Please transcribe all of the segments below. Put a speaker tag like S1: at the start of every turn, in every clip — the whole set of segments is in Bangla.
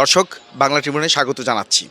S1: দর্শক, বাংলা ট্রিবিউনে স্বাগত জানাচ্ছি।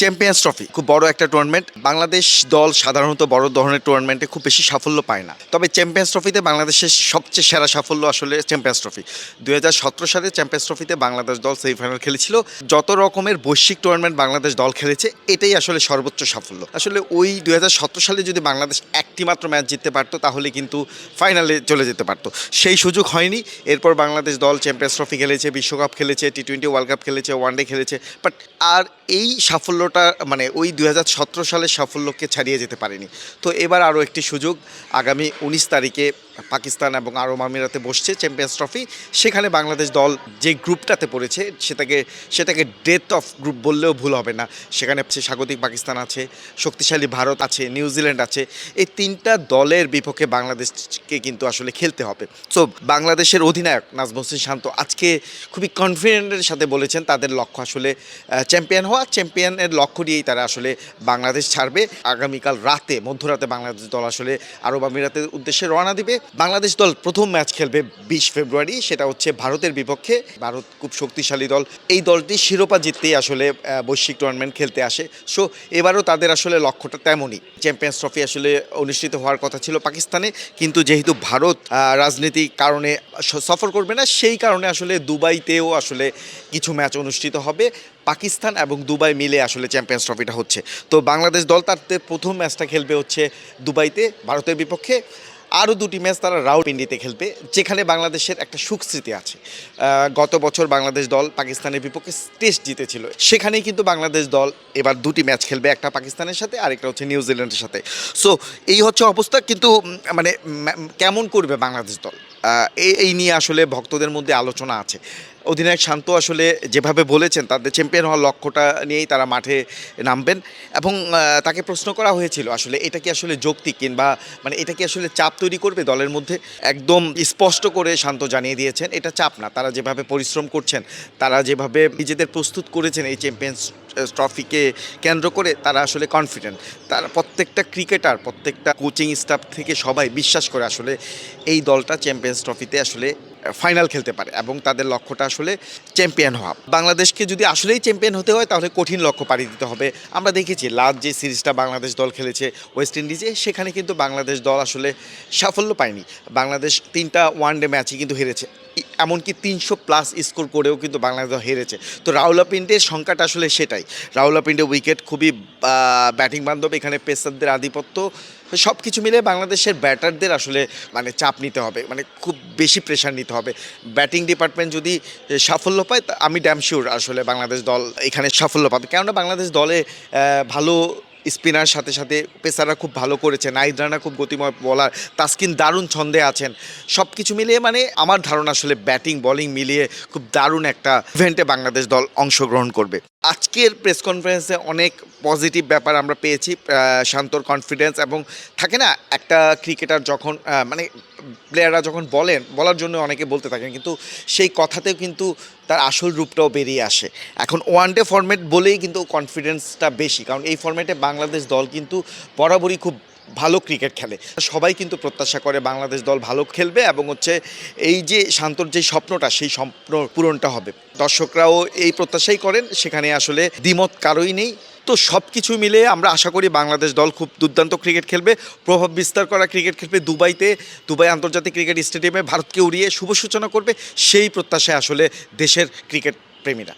S1: চ্যাম্পিয়ন্স ট্রফি, খুব বড় একটা টুর্নামেন্ট বাংলাদেশ দল সাধারণত বড় ধরনের টুর্নামেন্টে খুব বেশি সাফল্য পায় না। তবে চ্যাম্পিয়ন্স ট্রফিতে বাংলাদেশের সবচেয়ে সেরা সাফল্য আসলে চ্যাম্পিয়ন্স ট্রফি। দু হাজার সতেরো সালে চ্যাম্পিয়ন্স ট্রফিতে বাংলাদেশ দল সেমিফাইনাল খেলেছিল। যত রকমের বৈশ্বিক টুর্নামেন্ট বাংলাদেশ দল খেলেছে, এটাই আসলে সর্বোচ্চ সাফল্য। আসলে ওই দু হাজার সতেরো সালে যদি বাংলাদেশ একটি মাত্র ম্যাচ জিততে পারতো, তাহলে কিন্তু ফাইনালে চলে যেতে পারতো। সেই সুযোগ হয়নি। এরপর বাংলাদেশ দল চ্যাম্পিয়ন্স ট্রফি খেলেছে, বিশ্বকাপ খেলেছে টি টোয়েন্টি ওয়ার্ল্ড কাপ খেলেছে ওয়ানডে খেলেছে বাট আর এই সাফল্যটা মানে ওই দু হাজার সতেরো সালের সাফল্যকে ছাড়িয়ে যেতে পারেনি। তো এবার আরও একটি সুযোগ, আগামী উনিশ তারিখে পাকিস্তান এবং আরব আমিরাতে বসছে চ্যাম্পিয়ন্স ট্রফি। সেখানে বাংলাদেশ দল যে গ্রুপটাতে পড়েছে, সেটাকে সেটাকে ডেথ অফ গ্রুপ বললেও ভুল হবে না। সেখানে স্বাগতিক পাকিস্তান আছে, শক্তিশালী ভারত আছে নিউজিল্যান্ড আছে। এই তিনটা দলের বিপক্ষে বাংলাদেশকে কিন্তু আসলে খেলতে হবে। সো বাংলাদেশের অধিনায়ক নাজমুল হোসেন শান্ত আজকে খুবই কনফিডেন্টের সাথে বলেছেন, তাদের লক্ষ্য আসলে চ্যাম্পিয়ন হওয়া চ্যাম্পিয়নের লক্ষ্য নিয়েই তারা আসলে বাংলাদেশ ছাড়বে। আগামীকাল রাতে, মধ্যরাতে বাংলাদেশ দল আসলে আরব আমিরাতের উদ্দেশ্যে রওনা দিবে। বাংলাদেশ দল প্রথম ম্যাচ খেলবে বিশ ফেব্রুয়ারি, সেটা হচ্ছে ভারতের বিপক্ষে। ভারত খুব শক্তিশালী দল। এই দলটি শিরোপা জিততেই আসলে বৈশ্বিক টুর্নামেন্ট খেলতে আসে। সো এবারও তাদের আসলে লক্ষ্যটা তেমনই। চ্যাম্পিয়ন্স ট্রফি আসলে অনুষ্ঠিত হওয়ার কথা ছিল পাকিস্তানে, কিন্তু যেহেতু ভারত রাজনীতিক কারণে সফর করবে না, সেই কারণে আসলে দুবাইতেও আসলে কিছু ম্যাচ অনুষ্ঠিত হবে পাকিস্তান এবং দুবাই মিলে আসলে চ্যাম্পিয়ন্স ট্রফিটা হচ্ছে। তো বাংলাদেশ দল তার প্রথম ম্যাচটা খেলবে হচ্ছে দুবাইতে, ভারতের বিপক্ষে। আরও দুটি ম্যাচ তারা রাউপিন্ডিতে খেলবে, যেখানে বাংলাদেশের একটা সুখস্মৃতি আছে। গত বছর বাংলাদেশ দল পাকিস্তানের বিপক্ষে টেস্ট জিতেছিল। সেখানেই কিন্তু বাংলাদেশ দল এবার দুটি ম্যাচ খেলবে, একটা পাকিস্তানের সাথে আরেকটা হচ্ছে নিউজিল্যান্ডের সাথে। সো এই হচ্ছে অবস্থা, কিন্তু মানে কেমন করবে বাংলাদেশ দল? এই এই নিয়ে আসলে ভক্তদের মধ্যে আলোচনা আছে। অধিনায়ক শান্ত আসলে যেভাবে বলেছেন তাদের চ্যাম্পিয়ন হওয়ার লক্ষ্যটা নিয়েই তারা মাঠে নামবেন এবং তাকে প্রশ্ন করা হয়েছিল আসলে এটা কি আসলে যৌক্তিক কিংবা মানে এটা কি আসলে চাপ তৈরি করবে দলের মধ্যে? একদম স্পষ্ট করে শান্ত জানিয়ে দিয়েছেন, এটা চাপ না। তারা যেভাবে পরিশ্রম করছেন, তারা যেভাবে নিজেদের প্রস্তুত করেছেন এই চ্যাম্পিয়ন্স ট্রফিকে কেন্দ্র করে, তারা আসলে কনফিডেন্ট তারা প্রত্যেকটা ক্রিকেটার প্রত্যেকটা কোচিং স্টাফ থেকে সবাই বিশ্বাস করে আসলে এই দলটা চ্যাম্পিয়ন্স ট্রফিতে আসলে ফাইনাল খেলতে পারে এবং তাদের লক্ষ্যটা আসলে চ্যাম্পিয়ন হওয়া। বাংলাদেশকে যদি আসলেই চ্যাম্পিয়ন হতে হয়, তাহলে কঠিন লক্ষ্য পাড়ি দিতে হবে। আমরা দেখেছি লাস্ট যে সিরিজটা বাংলাদেশ দল খেলেছে ওয়েস্ট ইন্ডিজে সেখানে কিন্তু বাংলাদেশ দল আসলে সাফল্য পায়নি। বাংলাদেশ তিনটা ওয়ান ডে ম্যাচই কিন্তু হেরেছে। এমনকি তিনশো প্লাস স্কোর করেও কিন্তু বাংলাদেশ হেরেছে। তো রাউলাপিন্ডের সংখ্যাটা আসলে সেটাই। রাউলাপিন্ডে উইকেট খুবই ব্যাটিং বান্ধব, এখানে পেসারদের আধিপত্য সব কিছু মিলে বাংলাদেশের ব্যাটারদের আসলে মানে চাপ নিতে হবে মানে খুব বেশি প্রেশার নিতে হবে। ব্যাটিং ডিপার্টমেন্ট যদি সাফল্য পায় আমি ড্যাম শিওর আসলে বাংলাদেশ দল এখানে সাফল্য পাবে। কেননা বাংলাদেশ দলে ভালো স্পিনার, সাথে সাথে পেসাররা খুব ভালো করেছেন আইদ্রানা খুব গতিময় বলার তাস্কিন দারুণ ছন্দে আছেন। সব কিছু মিলিয়ে মানে আমার ধারণা আসলে ব্যাটিং বলিং মিলিয়ে খুব দারুণ একটা ইভেন্টে বাংলাদেশ দল অংশগ্রহণ করবে। আজকের প্রেস কনফারেন্সে অনেক পজিটিভ ব্যাপার আমরা পেয়েছি শান্তর কনফিডেন্স এবং থাকে না, একটা ক্রিকেটার যখন মানে প্লেয়াররা যখন বলেন, বলার জন্য অনেকে বলতে থাকেন, কিন্তু সেই কথাতেও কিন্তু তার আসল রূপটাও বেরিয়ে আসে। এখন ওয়ান ডে ফরম্যাট বলেই কিন্তু কনফিডেন্সটা বেশি, কারণ এই ফরম্যাটে বাংলাদেশ দল কিন্তু বরাবরই খুব ভালো ক্রিকেট খেলে। সবাই কিন্তু প্রত্যাশা করে বাংলাদেশ দল ভালো খেলবে এবং হচ্ছে এই যে শান্তর যে স্বপ্নটা, সেই স্বপ্ন পূরণটা হবে। দর্শকরাও এই প্রত্যাশাই করেন, সেখানে আসলে দ্বিমত কারোই নেই। তো সব কিছু মিলে আমরা আশা করি বাংলাদেশ দল খুব দুর্দান্ত ক্রিকেট খেলবে। প্রভাব বিস্তার করা ক্রিকেট খেলবে দুবাইতে। দুবাই আন্তর্জাতিক ক্রিকেট স্টেডিয়ামে ভারতকে উড়িয়ে শুভ সূচনা করবে সেই প্রত্যাশায় আসলে দেশের ক্রিকেট প্রেমীরা।